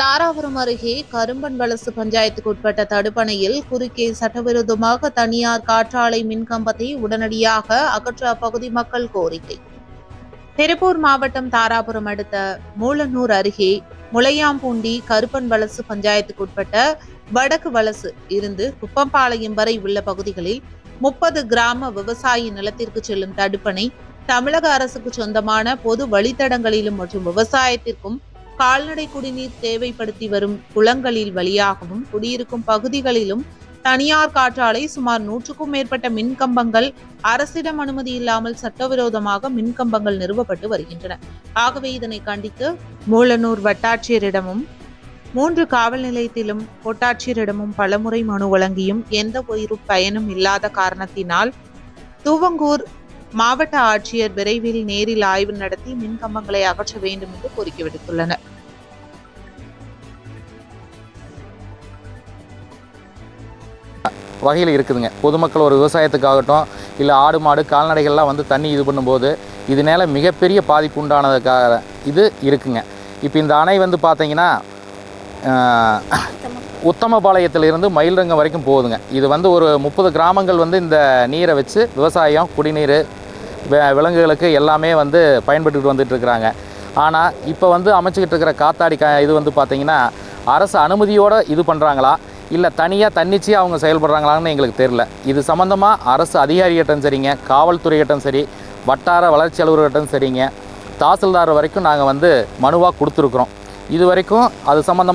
தாராபுரம் அருகே கரும்பன் வலசு பஞ்சாயத்துக்கு உட்பட்ட தடுப்பணையில் குறுக்கே சட்டவிரோதமாக தனியார் காற்றாலை மின்கம்பத்தை உடனடியாக அகற்ற அப்பகுதி மக்கள் கோரிக்கை. திருப்பூர் மாவட்டம் தாராபுரம் அடுத்த மூலனூர் அருகே முளையாம்பூண்டி கருப்பன் வலசு பஞ்சாயத்துக்கு உட்பட்ட வடக்கு வலசு இருந்து குப்பம்பாளையம் வரை உள்ள பகுதிகளில் முப்பது கிராம விவசாய நிலத்திற்கு செல்லும் தடுப்பணை தமிழக அரசுக்கு சொந்தமான பொது வழித்தடங்களிலும் மற்றும் விவசாயத்திற்கும் கால்நடை குடிநீர் தேவைப்படுத்தி வரும் குளங்களில் வழியாகவும் குடியிருக்கும் பகுதிகளிலும் தனியார் காற்றாலை சுமார் நூற்றுக்கும் மேற்பட்ட மின்கம்பங்கள் அரசிடம் அனுமதி இல்லாமல் சட்டவிரோதமாக மின்கம்பங்கள் நிறுவப்பட்டு வருகின்றன. ஆகவே இதனை கண்டித்து மூலனூர் வட்டாட்சியரிடமும் மூன்று காவல் நிலையத்திலும் கோட்டாட்சியரிடமும் பலமுறை மனு வழங்கியும் எந்த ஒரு பயனும் இல்லாத காரணத்தினால் தூவங்கூர் மாவட்ட ஆட்சியர் விரைவில் நேரில் ஆய்வு நடத்தி மின்கம்பங்களை அகற்ற வேண்டும் என்று கோரிக்கை விடுத்துள்ளனர். வகையில் இருக்குதுங்க. பொதுமக்கள் ஒரு விவசாயத்துக்காகட்டும் இல்லை ஆடு மாடு கால்நடைகள்லாம் வந்து தண்ணி இது பண்ணும்போது இதனால மிகப்பெரிய பாதிப்பு உண்டானதுக்காக இது இருக்குங்க. இப்போ இந்த அணை வந்து பார்த்தீங்கன்னா உத்தமபாளையத்திலிருந்து மயில்ரங்கம் வரைக்கும் போகுதுங்க. இது வந்து ஒரு முப்பது கிராமங்கள் வந்து இந்த நீரை வச்சு விவசாயம் குடிநீர் விலங்குகளுக்கு எல்லாமே வந்து பயன்பட்டுக்கிட்டு வந்துட்டுருக்குறாங்க. ஆனால் இப்போ வந்து அமைச்சிக்கிட்டு இருக்கிற காத்தாடி க இது வந்து பார்த்திங்கன்னா அரசு அனுமதியோடு இது பண்ணுறாங்களா இல்லை தனியாக தன்னிச்சையாக அவங்க செயல்படுறாங்களான்னு எங்களுக்கு தெரில இது சம்மந்தமாக அரசு அதிகாரிகிட்டும் சரிங்க காவல்துறையிட்டும் சரி வட்டார வளர்ச்சி அலுவலர்கிட்டும் சரிங்க. தாசில்தார் வரைக்கும் நாங்கள் வந்து மனுவாக கொடுத்துருக்குறோம். இது வரைக்கும் அது சம்மந்தமாக